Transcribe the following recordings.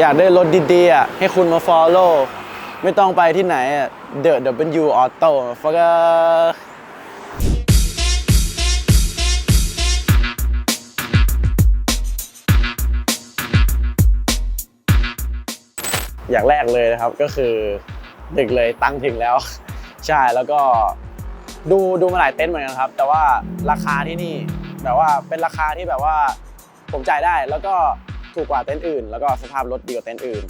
อยากได้รถดีๆอะให้คุณมา follow ไม่ต้องไปที่ไหนเดอะ W Auto ฟักอย่างแรกเลยนะครับก็คือดึกเลยตั้งถึงแล้ว ใช่แล้วก็ดูดูมาหลายเต็นท์เหมือนกันครับ แต่ว่าราคาที่นี่แบบว่าเป็นราคาที่แบบว่าผมจ่ายได้แล้วก็ ถูกกว่าเต็นท์อื่น แล้วก็สภาพรถดีกว่าเต็นท์อื่น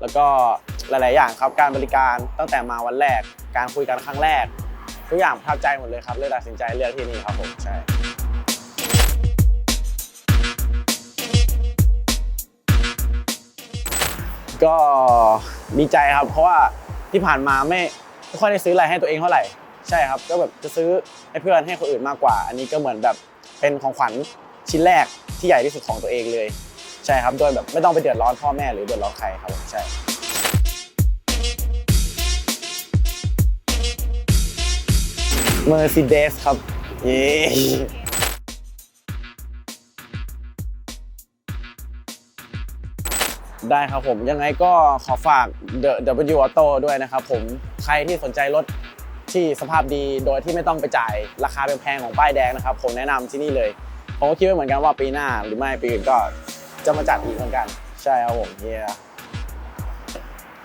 แล้วก็หลาย ๆ อย่างครับการบริการตั้งแต่มาวันแรก การคุยกันครั้งแรก ทุกอย่างประทับใจหมดเลยครับเลยตัดสินใจเลือกที่นี่ครับผมใช่ก็ดีใจครับเพราะว่าที่ผ่านมาไม่ไม่ค่อยได้ซื้ออะไรให้ตัวเองเท่าไหร่ใช่ครับ ก็แบบจะซื้อให้เพื่อนให้คนอื่นมากกว่า อันนี้ก็เหมือนแบบเป็นของขวัญชิ้นแรกที่ใหญ่ที่สุดของตัวเองเลย ใช่ครับโดยแบบไม่ต้องไปเดือดร้อนพ่อแม่หรือเดือดร้อนใครครับผมใช่ Mercedes ครับเย้ได้ครับผม ยังไงก็ขอฝาก The W Auto ด้วยนะครับผมใครที่สนใจรถที่สภาพดีโดยที่ไม่ต้องไปจ่ายราคาแพงๆของป้ายแดงนะครับ ผมแนะนำที่นี่เลย ผมก็คิดไว้เหมือนกันว่าปีหน้าหรือไม่ปีอื่นก็ จะมาจัดอีกเหมือนกัน ใช่ครับผมเฮีย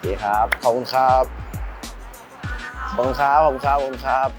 ดีครับ ขอบคุณครับ ขอบคุณครับ ขอบคุณครับ ขอบคุณครับ